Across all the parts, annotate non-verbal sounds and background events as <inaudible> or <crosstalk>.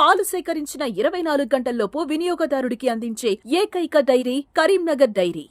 పాలు సేకరించిన ఇరవై నాలుగు గంటల్లోపు వినియోగదారుడికి అందించే ఏకైక dairy Karimnagar dairy.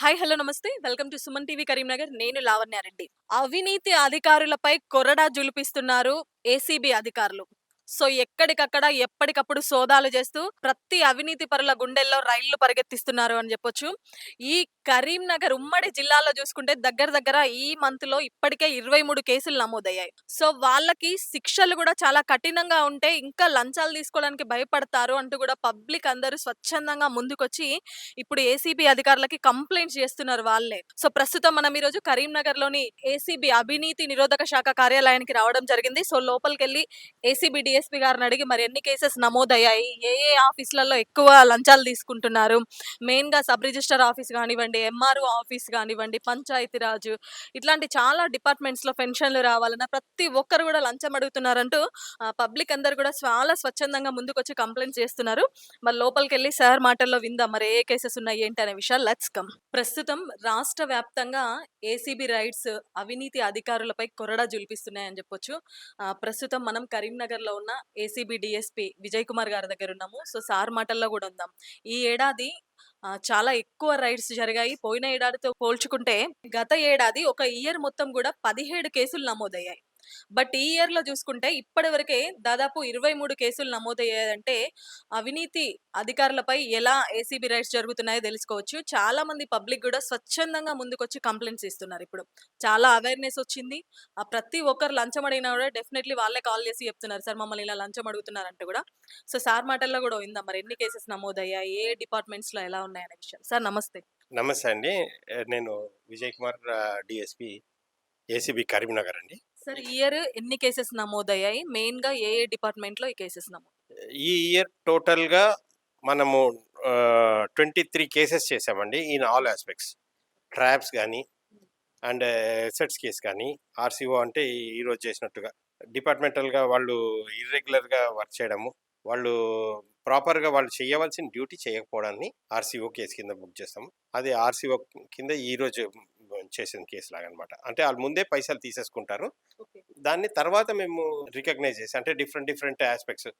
Hi hello నమస్తే. Welcome to Suman TV Karimnagar నేను లావణ్యారెడ్డి అవినీతి అధికారులపై కొరడా జులిపిస్తున్నారు ఏసీబీ అధికారులు. సో ఎక్కడికక్కడ ఎప్పటికప్పుడు సోదాలు చేస్తూ ప్రతి అవినీతి పరుల గుండెల్లో రైళ్ళు పరిగెత్తిస్తున్నారు అని చెప్పొచ్చు. ఈ కరీంనగర్ ఉమ్మడి జిల్లాలో చూసుకుంటే దగ్గర దగ్గర ఈ మంత్లో ఇప్పటికే ఇరవై మూడు కేసులు నమోదయ్యాయి. సో వాళ్ళకి శిక్షలు కూడా చాలా కఠినంగా ఉంటే ఇంకా లంచాలు తీసుకోవడానికి భయపడతారు అంటూ కూడా పబ్లిక్ అందరూ స్వచ్ఛందంగా ముందుకొచ్చి ఇప్పుడు ఏసీబీ అధికారులకి కంప్లైంట్స్ చేస్తున్నారు వాళ్ళే. సో ప్రస్తుతం మనం ఈరోజు కరీంనగర్లోని ఏసీబీ అవినీతి నిరోధక శాఖ కార్యాలయానికి రావడం జరిగింది. సో లోపలికి వెళ్ళి ఏసీబీ డిఎస్పీ గారిని అడిగి మరి ఎన్ని కేసెస్ నమోదయ్యాయి? ఏ ఏ ఆఫీసులలో ఎక్కువ లంచాలు తీసుకుంటున్నారు? మెయిన్గా సబ్ రిజిస్టర్ ఆఫీస్ కానివ్వండి ఎంఆర్ఓ ఆఫీస్ కానివ్వండి పంచాయతీరాజ్ ఇట్లాంటి చాలా డిపార్ట్మెంట్స్లో పెన్షన్లు రావాలన్నా ప్రతి ఒక్కరు కూడా లంచం అడుగుతున్నారంటూ పబ్లిక్ అందరు కూడా చాలా స్వచ్ఛందంగా ముందుకొచ్చి కంప్లైంట్ చేస్తున్నారు. మరి లోపలికి వెళ్ళి సార్ మాటల్లో విందాం. మరి ఏ కేసెస్ ఉన్నాయి ఏంటి అనే విషయాలు. Let's come. ప్రస్తుతం రాష్ట్ర వ్యాప్తంగా ఏసీబీ రైట్స్ అవినీతి అధికారులపై కొరడా జులిపిస్తున్నాయని చెప్పొచ్చు. ప్రస్తుతం మనం కరీంనగర్లో ఉన్న ఏసీబీ డిఎస్పీ విజయ్ కుమార్ గారి దగ్గర ఉన్నాము. సో సార్ మాటల్లో కూడా ఉందాం. ఈ ఏడాది చాలా ఎక్కువ రైడ్స్ జరిగాయి. పోయిన ఏడాదితో పోల్చుకుంటే గత ఏడాది ఒక ఇయర్ మొత్తం కూడా పదిహేడు కేసులు నమోదయ్యాయి. బట్ ఈ ఇయర్లో చూసుకుంటే ఇప్పటి వరకే దాదాపు ఇరవై మూడు కేసులు నమోదయ్యాయంటే అవినీతి అధికారులపై ఎలా ఏసీబీ రైడ్స్ జరుగుతున్నాయో తెలుసుకోవచ్చు. చాలా మంది పబ్లిక్ కూడా స్వచ్ఛందంగా ముందుకొచ్చి కంప్లైంట్స్ ఇస్తున్నారు ఇప్పుడు. చాలా అవేర్నెస్ వచ్చింది. ఆ ప్రతి ఒక్కరు లంచం అడిగినా కూడా డెఫినెట్లీ వాళ్ళే కాల్ చేసి చెప్తున్నారు. సార్ మమ్మల్ని ఇలా లంచం అడుగుతున్నారంటే కూడా. సో సార్ మాటల్లో కూడా ఉందా మరి ఎన్ని కేసెస్ నమోదయ్యాయి? ఏ డిపార్ట్మెంట్స్లో ఎలా ఉన్నాయనే విషయం. సార్ నమస్తే. నమస్తే అండి. నేను విజయ్ కుమార్ డిఎస్పి ఏసీబీ కరీంనగర్ అండి. సార్ ఇయర్ ఎన్ని కేసెస్ నమోదయ్యాయి? మెయిన్గా ఏ ఏ డిపార్ట్మెంట్లో ఈ కేసెస్ నమోదు ఈ ఇయర్ టోటల్గా మనము ట్వంటీ త్రీ కేసెస్ చేసామండి ఇన్ ఆల్ ఆస్పెక్ట్స్. ట్రాప్స్ కానీ అండ్ ఎసెట్స్ కేస్ కానీ ఆర్సీఓ అంటే ఈరోజు చేసినట్టుగా. డిపార్ట్మెంటల్గా వాళ్ళు ఇర్రెగ్యులర్గా వర్క్ చేయడము వాళ్ళు ప్రాపర్గా వాళ్ళు చేయవలసిన డ్యూటీ చేయకపోవడాన్ని ఆర్సీఓ కేసు కింద బుక్ చేస్తాము. అది ఆర్సీఓ కింద ఈరోజు చేసిన కేసు లాగా అనమాట అంటే వాళ్ళు ముందే పైసలు తీసేసుకుంటారు. దాన్ని తర్వాత మేము రికగ్నైజ్ చేసి అంటే డిఫరెంట్ డిఫరెంట్ ఆస్పెక్ట్స్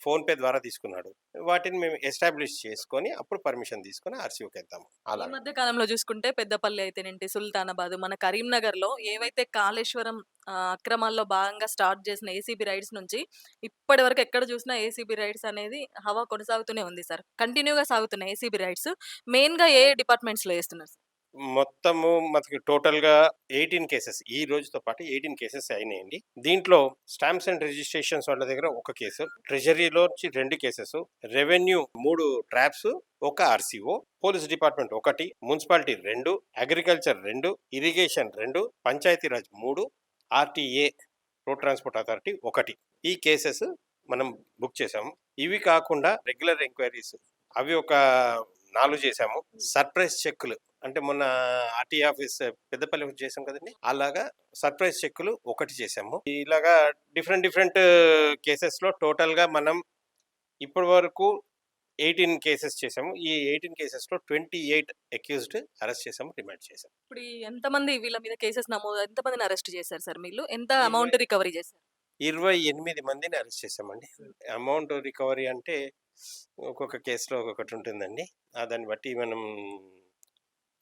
ఫోన్పే ద్వారా తీసుకున్నాడు. వాటిని మేము ఎస్టాబ్లిష్ చేసుకొని అప్పుడు పర్మిషన్ తీసుకొని ఆర్సీఓకి వెళ్తాము. అలా మధ్య కాలంలో చూసుకుంటే పెద్దపల్లి అయితేనేంటి సుల్తానాబాద్ మన కరీంనగర్లో ఏవైతే కాళేశ్వరం అక్రమాల్లో భాగంగా స్టార్ట్ చేసిన ఏసీబీ రైడ్స్ నుంచి ఇప్పటి వరకు ఎక్కడ చూసినా ఏసీబీ రైడ్స్ అనేది హవా కొనసాగుతూనే ఉంది సార్. కంటిన్యూగా సాగుతున్నాయి ఏసీబీ రైడ్స్. మెయిన్గా ఏ డిపార్ట్మెంట్స్లో వేస్తున్నారు మొత్తము మనకి టోటల్గా ఎయిటీన్ కేసెస్ ఈ రోజుతో పాటు ఎయిటీన్ కేసెస్ అయినాయండి. దీంట్లో స్టాంప్స్ అండ్ రిజిస్ట్రేషన్స్ వాళ్ళ దగ్గర ఒక కేసు ట్రెజరీలో రెండు కేసెస్ రెవెన్యూ మూడు ట్రాప్స్ ఒక ఆర్సీఓ పోలీస్ డిపార్ట్మెంట్ ఒకటి మున్సిపాలిటీ రెండు అగ్రికల్చర్ రెండు ఇరిగేషన్ రెండు పంచాయతీరాజ్ మూడు ఆర్టీఏ రోడ్ ట్రాన్స్పోర్ట్ అథారిటీ ఒకటి. ఈ కేసెస్ మనం బుక్ చేసాము ఇవి కాకుండా రెగ్యులర్ ఎంక్వైరీస్ అవి ఒక నాలుగు చేసాము సర్ప్రైజ్ చెక్కులు అంటే మొన్న ఆర్టీ ఆఫీస్ పెద్దపల్లి చేసాం కదండి. అలాగా సర్ప్రైజ్ చెక్కులు ఒకటి చేసాము ఇలాగా డిఫరెంట్ డిఫరెంట్ కేసెస్లో టోటల్గా మనం ఇప్పటి వరకు ఎయిటీన్ కేసెస్ చేసాము ఈ ఎయిటీన్ కేసెస్లో ట్వంటీ ఎయిట్ అక్యూజ్డ్ అరెస్ట్ చేసాము రిమాండ్ చేసాము ఇప్పుడు ఎంతమంది వీళ్ళ మీద కేసెస్ నమోదు ఎంతమందిని అరెస్ట్ చేశారు సార్ వీళ్ళు ఎంత అమౌంట్ రికవరీ చేశారు? ఇరవై ఎనిమిది మందిని అరెస్ట్ చేసామండి అమౌంట్ రికవరీ అంటే ఒక్కొక్క కేసులో ఒక్కొక్కటి ఉంటుందండి. దాన్ని బట్టి మనం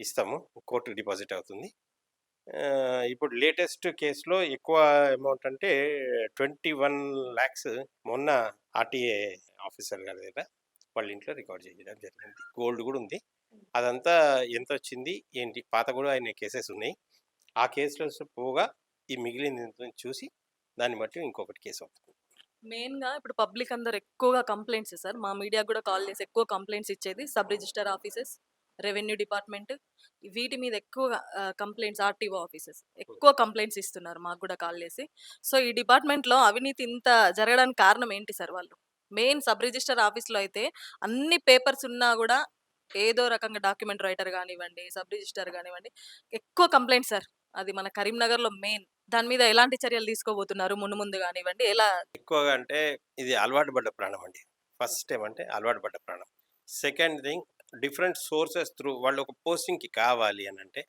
ఇస్తాము. కోర్టు డిపాజిట్ అవుతుంది. ఇప్పుడు లేటెస్ట్ కేసులో ఎక్కువ అమౌంట్ అంటే ట్వంటీ వన్ ల్యాక్స్ మొన్న ఆర్టీఏ ఆఫీసర్ గారి దగ్గర వాళ్ళ ఇంట్లో రికార్డ్ చేయడం జరిగింది. గోల్డ్ కూడా ఉంది. అదంతా ఎంత వచ్చింది? ఏంటి? పాత కూడా ఆయన కేసెస్ ఉన్నాయి. ఆ కేసులో పోగా ఈ మిగిలిన చూసి దాన్ని బట్టి ఇంకొకటి కేసు అవుతుంది. మెయిన్గా ఇప్పుడు పబ్లిక్ అందరు ఎక్కువగా కంప్లైంట్స్ సార్ మా మీడియా కూడా కాల్ చేసి ఎక్కువ కంప్లైంట్స్ ఇచ్చేది sub register offices revenue department వీటి మీద ఎక్కువ కంప్లైంట్స్ ఆర్టీఓ ఆఫీసెస్. ఎక్కువ కంప్లైంట్స్ ఇస్తున్నారు మాకు కూడా కాల్ చేసి. సో ఈ డిపార్ట్మెంట్లో అవినీతి ఇంత జరగడానికి కారణం ఏంటి సార్ వాళ్ళు? మెయిన్ సబ్ రిజిస్టర్ ఆఫీస్లో అయితే అన్ని పేపర్స్ ఉన్నా కూడా ఏదో రకంగా డాక్యుమెంట్ రైటర్ కానివ్వండి సబ్ రిజిస్టర్ కానివ్వండి ఎక్కువ కంప్లైంట్ సార్. అది మన కరీంనగర్లో మెయిన్. దాని మీద ఎలాంటి చర్యలు తీసుకోబోతున్నారు? ముందు ముందు కానివ్వండి ఎలా ఎక్కువగా అంటే ఇది అలవాటు పడ్డ ప్రాణం అండి. ఫస్ట్ ఏమంటే అలవాటు పడ్డ ప్రాణం. Second thing different sources through వాళ్ళు ఒక పోస్టింగ్కి కావాలి అని అంటే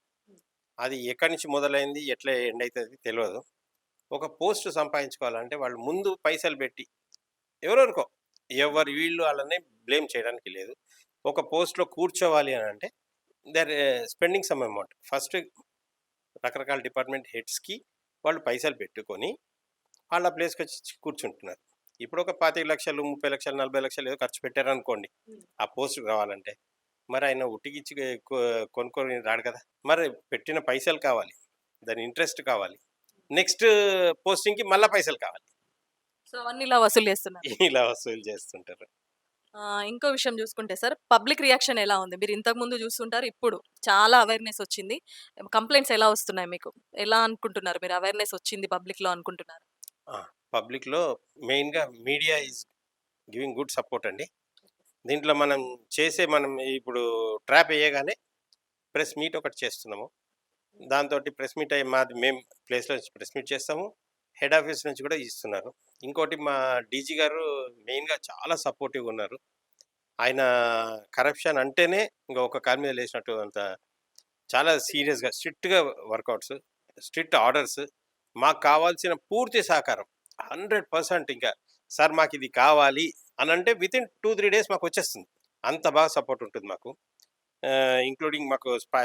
అది ఎక్కడి నుంచి మొదలైంది ఎట్లా ఎండ్ అవుతుంది తెలియదు ఒక పోస్ట్ సంపాదించుకోవాలంటే వాళ్ళు ముందు పైసలు పెట్టి ఎవరెవరికో ఎవరు వీళ్ళు వాళ్ళని బ్లేమ్ చేయడానికి లేదు. ఒక పోస్ట్లో కూర్చోవాలి అని అంటే they're spending some amount. First రకరకాల డిపార్ట్మెంట్ హెడ్స్కి వాళ్ళు పైసలు పెట్టుకొని వాళ్ళ ప్లేస్కి వచ్చి కూర్చుంటున్నారు. ఇప్పుడు ఒక పాతిక లక్షలు ముప్పై లక్షలు నలభై లక్షలు ఏదో ఖర్చు పెట్టారనుకోండి ఆ పోస్ట్ రావాలంటే మరి ఆయన ఉట్టికిచ్చి కొనుక్కొని రాడు కదా! మరి పెట్టిన పైసలు కావాలి. దాని ఇంట్రెస్ట్ కావాలి. నెక్స్ట్ పోస్టింగ్కి మళ్ళీ పైసలు కావాలి. సో అవన్నీ ఇలా వసూలు చేస్తున్నారు. <laughs> ఇలా వసూలు చేస్తుంటారు. ఇంకో విషయం చూసుకుంటే సార్ పబ్లిక్ రియాక్షన్ ఎలా ఉంది? మీరు ఇంతకు ముందు చూస్తుంటారు ఇప్పుడు చాలా అవేర్నెస్ వచ్చింది. కంప్లైంట్స్ ఎలా వస్తున్నాయి మీకు? ఎలా అనుకుంటున్నారు మీరు? అవేర్నెస్ వచ్చింది పబ్లిక్లో అనుకుంటున్నారు పబ్లిక్లో మెయిన్గా media is giving good support అండి. దీంట్లో మనం చేసే మనం ఇప్పుడు ట్రాప్ వేయగానే ప్రెస్ మీట్ ఒకటి చేస్తున్నాము. దాంతో ప్రెస్ మీట్ అయ్యి మాది మేము ప్లేస్లో నుంచి ప్రెస్ మీట్ చేస్తాము. హెడ్ ఆఫీస్ నుంచి కూడా ఇస్తున్నారు. ఇంకోటి మా డీజీ గారు మెయిన్గా చాలా సపోర్టివ్గా ఉన్నారు. ఆయన కరప్షన్ అంటేనే ఇంకా ఒక కాలు మీద లేచినట్టు అంత చాలా సీరియస్గా స్ట్రిక్ట్గా వర్కౌట్స్ స్ట్రిక్ట్ ఆర్డర్స్ మాకు కావాల్సిన పూర్తి సహకారం హండ్రెడ్ పర్సెంట్ ఇంకా సార్ మాకు ఇది కావాలి. అని అంటే within two three days మాకు వచ్చేస్తుంది. అంత బాగా సపోర్ట్ ఉంటుంది మాకు. ఇంక్లూడింగ్ మాకు స్పై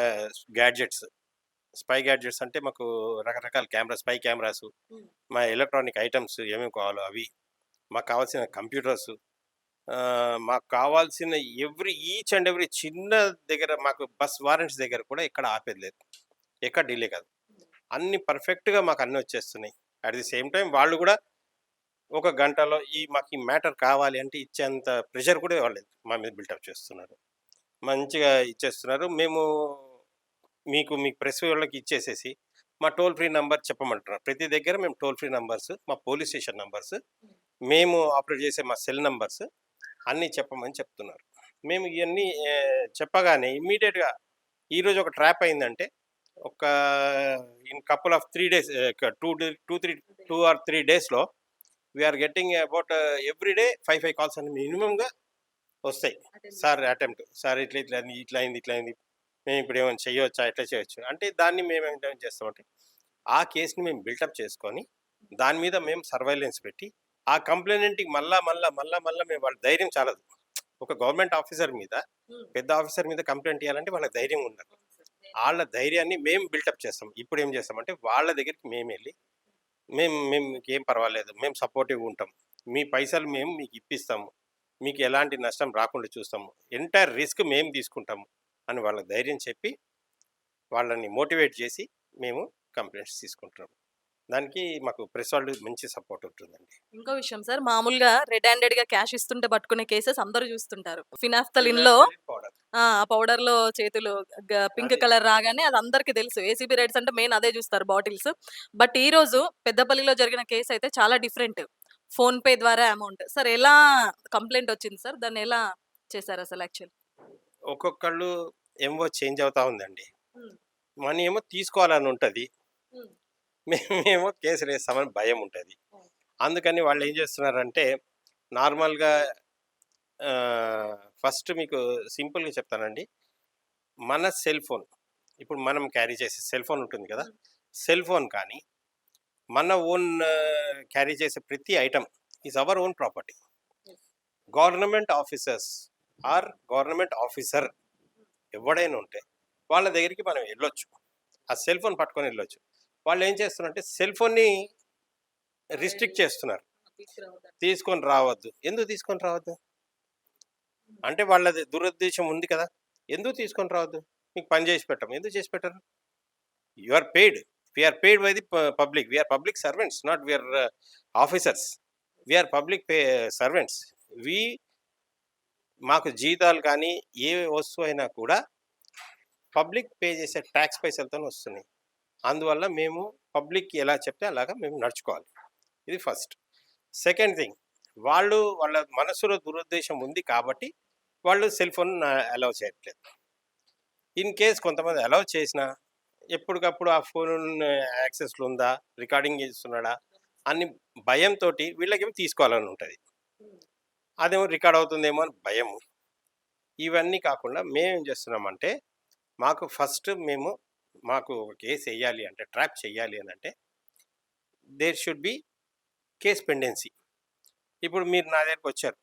గ్యాడ్జెట్స్ స్పై గ్యాడ్జెట్స్ అంటే మాకు రకరకాల కెమెరా స్పై కెమెరాస్ మా ఎలక్ట్రానిక్ ఐటమ్స్ ఏమేమి కావాలో అవి మాకు కావాల్సిన కంప్యూటర్స్ మాకు కావాల్సిన ఎవ్రీ ఈచ్ అండ్ ఎవ్రీ చిన్న దగ్గర మాకు బస్ వారెంట్స్ దగ్గర కూడా ఎక్కడ ఆపేది లేదు. ఎక్కడ డిలే కాదు. అన్ని పర్ఫెక్ట్గా మాకు అన్నీ వచ్చేస్తున్నాయి. అట్ ది సేమ్ టైం వాళ్ళు కూడా ఒక గంటలో ఈ మాకు ఈ మ్యాటర్ కావాలి అంటే ఇచ్చేంత ప్రెషర్ కూడా ఇవ్వలేదు. మా మీద బిల్టప్ చేస్తున్నారు. మంచిగా ఇచ్చేస్తున్నారు. మేము మీకు మీ ప్రెస్ వాళ్ళకి ఇచ్చేసేసి మా టోల్ ఫ్రీ నెంబర్ చెప్పమంటున్నారు ప్రతి దగ్గర మేము టోల్ ఫ్రీ నంబర్స్ మా పోలీస్ స్టేషన్ నంబర్స్ మేము ఆపరేట్ చేసే మా సెల్ నంబర్స్ అన్నీ చెప్పమని చెప్తున్నారు. మేము ఇవన్నీ చెప్పగానే ఇమ్మీడియట్గా ఈరోజు ఒక ట్రాప్ అయిందంటే ఒక in couple of three days two two three two or three డేస్లో we're getting about every day five five calls అని మినిమంగా వస్తాయి. సార్ అటెంప్ట్ సార్ ఇట్లా ఇట్లా అయింది ఇట్లా అయింది ఇట్లా అయింది. మేము ఇప్పుడు ఏమైనా చేయవచ్చా ఎట్లా చేయొచ్చు? అంటే దాన్ని మేము ఏం చేస్తామంటే ఆ కేసుని మేము బిల్టప్ చేసుకొని దాని మీద మేము సర్వైలెన్స్ పెట్టి ఆ కంప్లైనెంట్కి మళ్ళా మళ్ళా మళ్ళా మళ్ళా మేము వాళ్ళ ధైర్యం చాలదు. ఒక గవర్నమెంట్ ఆఫీసర్ మీద పెద్ద ఆఫీసర్ మీద కంప్లైంట్ ఇవ్వాలంటే వాళ్ళకి ధైర్యం ఉండదు వాళ్ళ ధైర్యాన్ని మేము బిల్టప్ చేస్తాం. ఇప్పుడు ఏం చేస్తామంటే వాళ్ళ దగ్గరికి మేము వెళ్ళి మేము మేము మీకు ఏం పర్వాలేదు. మేము సపోర్టివ్గా ఉంటాం. మీ పైసలు మేము మీకు ఇప్పిస్తాము. మీకు ఎలాంటి నష్టం రాకుండా చూస్తాము. ఎంటైర్ రిస్క్ మేము తీసుకుంటాము అని వాళ్ళకి ధైర్యం చెప్పి వాళ్ళని మోటివేట్ చేసి మేము కంప్లైంట్స్ తీసుకుంటున్నాం దానికి మాకు ప్రెస్ వాళ్ళు మంచి సపోర్ట్ ఉంటుందండి. ఇంకో విషయం సార్ మామూలుగా రెడ్ హ్యాండెడ్గా క్యాష్ ఇస్తుంటే పట్టుకునే కేసెస్ అందరూ చూస్తుంటారు. ఫినాఫ్తలిన్లో ఆ! పౌడర్లో చేతులు పింక్ అదే. కలర్ రాగానే అది అందరికి తెలుసు. ఏసీబీ రైడ్స్ అంటే మెయిన్ అదే చూస్తారు బాటిల్స్. బట్ ఈ రోజు పెద్దపల్లిలో జరిగిన కేసు అయితే చాలా డిఫరెంట్. ఫోన్ పే ద్వారా అమౌంట్. సార్ ఎలా కంప్లైంట్ వచ్చింది సార్? దాన్ని ఎలా చేశారు అసలు యాక్చువల్? ఒక్కొక్కళ్ళు ఏమో చేంజ్ అవుతా ఉందండి. మనీ ఏమో తీసుకోవాలని ఉంటుంది. మేమేమో కేసులు వేస్తామని భయం ఉంటుంది. అందుకని వాళ్ళు ఏం చేస్తున్నారంటే నార్మల్గా ఫస్ట్ మీకు సింపుల్గా చెప్తానండి. మన సెల్ ఫోన్ ఇప్పుడు మనం క్యారీ చేసే సెల్ ఫోన్ ఉంటుంది కదా! సెల్ ఫోన్ కానీ మన ఓన్ క్యారీ చేసే ప్రతి item is our own property. Government officers are government officer ఎవడైనా ఉంటే వాళ్ళ దగ్గరికి మనం వెళ్ళొచ్చు. ఆ సెల్ ఫోన్ పట్టుకొని వెళ్ళొచ్చు. వాళ్ళు ఏం చేస్తున్నారంటే సెల్ ఫోన్ని రిస్ట్రిక్ట్ చేస్తున్నారు. తీసుకొని రావద్దు. ఎందుకు తీసుకొని రావద్దు? అంటే వాళ్ళది దురుద్దేశం ఉంది కదా. ఎందుకు తీసుకొని రావద్దు? మీకు పని చేసి పెట్టం ఎందుకు చేసి పెట్టరు? You are paid we're paid by the public we're public servants not we're officers we're public pay servants we మాకు జీతాలు కానీ ఏ వస్తువు అయినా కూడా పబ్లిక్ పే చేసే ట్యాక్స్ పైసలతో వస్తున్నాయి. అందువల్ల మేము పబ్లిక్ ఎలా చెప్తే అలాగా మేము నడుచుకోవాలి. ఇది ఫస్ట్ సెకండ్ థింగ్ వాళ్ళు వాళ్ళ మనసులో దురుద్దేశం ఉంది కాబట్టి వాళ్ళు సెల్ ఫోన్ అలౌ చేయట్లేదు. ఇన్ కేస్ కొంతమంది అలౌ చేసినా ఎప్పటికప్పుడు ఆ ఫోన్ యాక్సెస్లో ఉందా రికార్డింగ్ చేస్తున్నాడా అన్ని భయంతో వీళ్ళకేమో తీసుకోవాలని ఉంటుంది. అదేమో రికార్డ్ అవుతుందేమో అని భయము. ఇవన్నీ కాకుండా మేమేం చేస్తున్నామంటే మాకు ఫస్ట్ మేము మాకు ఒక కేసు వేయాలి అంటే ట్రాప్ చేయాలి అని అంటే there should be case pendency ఇప్పుడు మీరు నా దగ్గరకు వచ్చారు.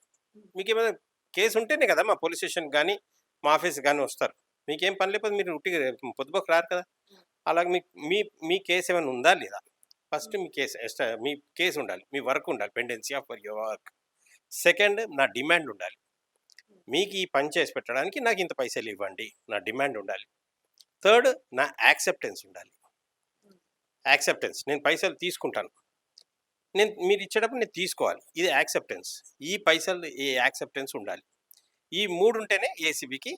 మీకు ఏమైనా కేసు ఉంటేనే కదా మా పోలీస్ స్టేషన్ కానీ మా ఆఫీస్ కానీ వస్తారు. మీకేం పని లేకపోతే మీరు ఉట్టిగా పొద్దుపోకు రారు కదా. అలాగే మీ మీ మీ కేసు ఏమైనా ఉందా లేదా? ఫస్ట్ మీ కేసు ఎక్స్ట్రా మీ కేసు ఉండాలి మీ వర్క్ ఉండాలి pendency of your work second నా డిమాండ్ ఉండాలి. మీకు ఈ పని చేసి పెట్టడానికి నాకు ఇంత పైసలు ఇవ్వండి నా డిమాండ్ ఉండాలి. థర్డ్ నా యాక్సెప్టెన్స్ ఉండాలి. యాక్సెప్టెన్స్ నేను పైసలు తీసుకుంటాను. నేను మీరు ఇచ్చేటప్పుడు నేను తీసుకోవాలి. ఇది యాక్సెప్టెన్స్. ఈ పైసలు ఈ యాక్సెప్టెన్స్ ఉండాలి. ఈ మూడు ఉంటేనే ఏసీబీకి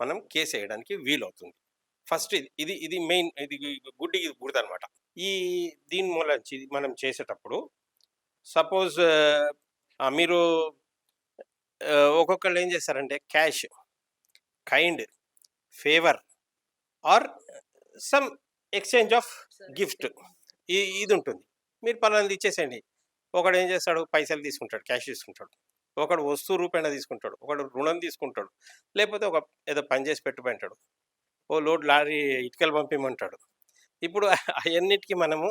మనం కేసు వేయడానికి వీలవుతుంది. ఫస్ట్ ఇది ఇది ఇది మెయిన్ ఇది గుడ్డి గుడిద అనమాట ఈ దీని మూలంచి మనం చేసేటప్పుడు సపోజ్ మీరు ఒక్కొక్కళ్ళు ఏం చేస్తారంటే cash kind favour or some exchange of gift. ఈ ఇది ఉంటుంది. మీరు పలానాది ఇచ్చేసేయండి. ఒకడు ఏం చేస్తాడు? పైసలు తీసుకుంటాడు క్యాష్ తీసుకుంటాడు. ఒకడు వస్తువు రూపేణ తీసుకుంటాడు ఒకడు రుణం తీసుకుంటాడు లేకపోతే ఒక ఏదో పని చేసి పెట్టుకుంటాడు ఓ లోడ్ లారీ ఇటుకలు పంపిమంటాడు. ఇప్పుడు అవన్నిటికీ మనము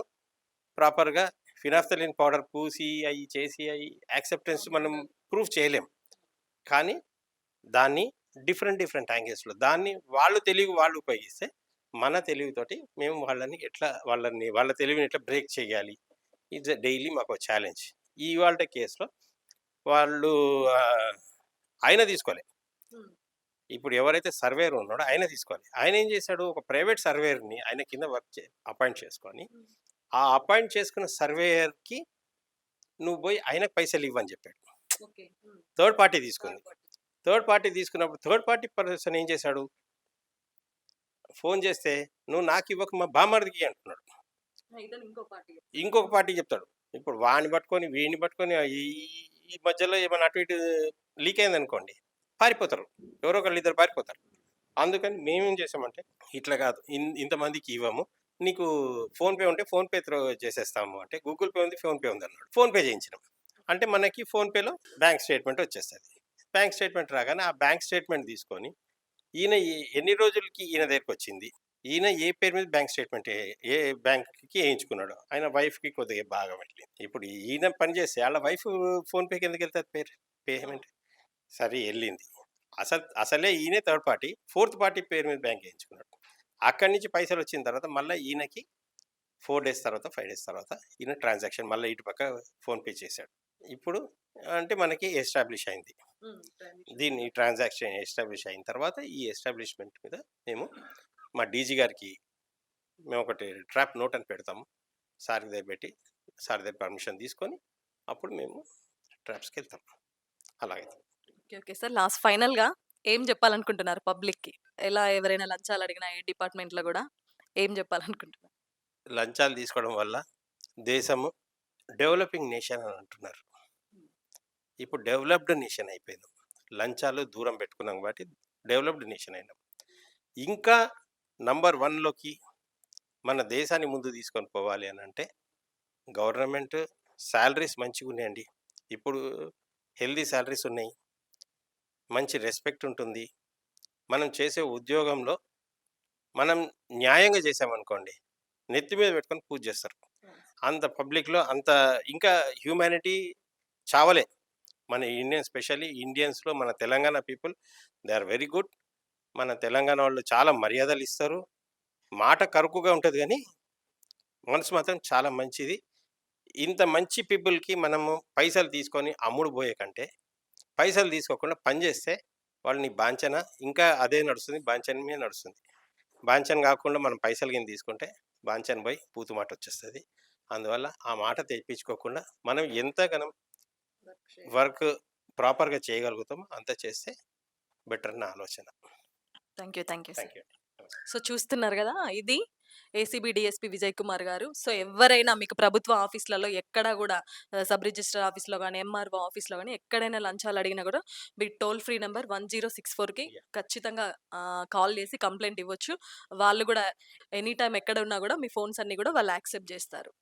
ప్రాపర్గా ఫినాఫ్తలిన్ పౌడర్ పూసి అవి చేసి అవి యాక్సెప్టెన్స్ మనం ప్రూఫ్ చేయలేం. కానీ దాన్ని డిఫరెంట్ డిఫరెంట్ యాంగిల్స్లో దాన్ని వాళ్ళు తెలివి వాళ్ళు ఉపయోగిస్తే మన తెలివితోటి మేము వాళ్ళని ఎట్లా వాళ్ళని వాళ్ళ తెలివిని ఎట్లా బ్రేక్ చేయాలి? ఇది డైలీ మాకు ఛాలెంజ్. ఇవాళ కేసులో వాళ్ళు ఆయన తీసుకోలే. ఇప్పుడు ఎవరైతే సర్వేర్ ఉన్నాడో ఆయన తీసుకోవాలి ఆయన ఏం చేశాడు? ఒక ప్రైవేట్ సర్వేయర్ని ఆయన కింద వర్క్ చే అపాయింట్ చేసుకొని ఆ అపాయింట్ చేసుకున్న సర్వేయర్కి నువ్వు పోయి ఆయనకు పైసలు ఇవ్వని చెప్పాడు. థర్డ్ పార్టీ తీసుకుంది. Third party. తీసుకున్నప్పుడు థర్డ్ పార్టీ పర్సన్ ఏం చేశాడు? ఫోన్ చేస్తే నువ్వు నాకు ఇవ్వక మా బామ్మడికి అంటున్నాడు. ఇంకొక పార్టీ చెప్తాడు. ఇప్పుడు వాడిని పట్టుకొని వీడిని పట్టుకొని ఈ ఈ మధ్యలో ఏమైనా అటు ఇటు లీక్ అయింది అనుకోండి పారిపోతారు. ఎవరో ఒకళ్ళు ఇద్దరు పారిపోతారు. అందుకని మేమేం చేసామంటే ఇట్లా కాదు ఇన్- ఇంతమందికి ఇవ్వము. నీకు ఫోన్పే ఉంటే ఫోన్పే త్రో చేసేస్తాము అంటే గూగుల్ పే ఉంది ఫోన్పే ఉంది అన్నాడు. ఫోన్పే చేయించినాం. అంటే మనకి ఫోన్పేలో బ్యాంక్ స్టేట్మెంట్ వచ్చేస్తుంది. బ్యాంక్ స్టేట్మెంట్ రాగానే ఆ బ్యాంక్ స్టేట్మెంట్ తీసుకొని ఈయన ఎన్ని రోజులకి ఈయన దగ్గరికి వచ్చింది ఈయన ఏ పేరు మీద బ్యాంక్ స్టేట్మెంట్ ఏ- బ్యాంక్కి వేయించుకున్నాడు ఆయన వైఫ్కి కొద్దిగా బాగా వెళ్ళింది ఇప్పుడు ఈయన పని చేస్తే వాళ్ళ వైఫ్ ఫోన్పేకి ఎందుకు వెళ్తుంది పేరు పేమెంట్? సరే వెళ్ళింది అసలు అసలే ఈయనే థర్డ్ పార్టీ ఫోర్త్ పార్టీ పేరు మీద బ్యాంక్ వేయించుకున్నాడు. అక్కడి నుంచి పైసలు వచ్చిన తర్వాత మళ్ళీ ఈయనకి ఫోర్ డేస్ తర్వాత ఫైవ్ డేస్ తర్వాత ఈయన ట్రాన్సాక్షన్ మళ్ళీ ఇటు పక్క ఫోన్పే చేశాడు. ఇప్పుడు అంటే మనకి ఎస్టాబ్లిష్ అయింది. దీన్ని ట్రాన్సాక్షన్ ఎస్టాబ్లిష్ అయిన తర్వాత ఈ ఎస్టాబ్లిష్మెంట్ మీద మేము మా డీజీ గారికి మేము ఒకటి ట్రాప్ నోట్ అని పెడతాము. సార్ దగ్గర పెట్టి సార్ దగ్గర పర్మిషన్ తీసుకొని అప్పుడు మేము ట్రాప్స్కి వెళ్తాం. అలాగే ఓకే ఓకే. సార్ లాస్ట్ ఫైనల్గా ఏం చెప్పాలనుకుంటున్నారు పబ్లిక్కి ఎలా ఎవరైనా లంచాలు అడిగినా ఏ డిపార్ట్మెంట్లో కూడా ఏం చెప్పాలనుకుంటున్నారు? లంచాలు తీసుకోవడం వల్ల దేశము డెవలపింగ్ నేషన్ అని అంటున్నారు. ఇప్పుడు డెవలప్డ్ నేషన్ అయిపోయింది. లంచాలు దూరం పెట్టుకున్నాం కాబట్టి డెవలప్డ్ నేషన్ అయినాం. ఇంకా నంబర్ వన్లోకి మన దేశాన్ని ముందు తీసుకొని పోవాలి అని అంటే గవర్నమెంట్ శాలరీస్ మంచిగా ఉన్నాయండి. ఇప్పుడు హెల్దీ శాలరీస్ ఉన్నాయి. మంచి రెస్పెక్ట్ ఉంటుంది. మనం చేసే ఉద్యోగంలో మనం న్యాయంగా చేసామనుకోండి నెత్తి మీద పెట్టుకొని పూజ చేస్తారు. అంత పబ్లిక్లో అంత ఇంకా హ్యూమానిటీ చావలే. మన ఇండియన్ స్పెషల్లీ ఇండియన్స్లో మన Telangana people they are very good. మన తెలంగాణ వాళ్ళు చాలా మర్యాదలు ఇస్తారు. మాట కరుకుగా ఉంటుంది కానీ మనసు మాత్రం చాలా మంచిది. ఇంత మంచి పీపుల్కి మనము పైసలు తీసుకొని అమ్ముడు పోయే కంటే పైసలు తీసుకోకుండా పని చేస్తే వాళ్ళని బాంచన ఇంకా అదే నడుస్తుంది బాంచన మీద నడుస్తుంది. బాంచన్ కాకుండా మనం పైసలు కింద తీసుకుంటే బాంచన్ పోయి పూతు మాట వచ్చేస్తుంది. అందువల్ల ఆ మాట తెప్పించుకోకుండా మనం ఎంతగానం వర్క్ ప్రాపర్గా చేయగలుగుతామో అంత చేస్తే బెటర్ నా ఆలోచన. Thank you thank you sir. Thank you so చూస్తున్నారు కదా ఇది ఏసీబీ డిఎస్పీ విజయ్ కుమార్ గారు. సో ఎవరైనా మీకు ప్రభుత్వ ఆఫీసులలో ఎక్కడ కూడా సబ్ రిజిస్టర్ ఆఫీస్లో కానీ ఎంఆర్ఓ ఆఫీస్లో కానీ ఎక్కడైనా లంచాలు అడిగినా కూడా మీ toll free number one zero six ఫోర్కి. ఖచ్చితంగా కాల్ చేసి కంప్లైంట్ ఇవ్వచ్చు. వాళ్ళు కూడా ఎనీ టైం ఎక్కడ ఉన్నా కూడా మీ ఫోన్స్ అన్ని కూడా వాళ్ళు యాక్సెప్ట్ చేస్తారు.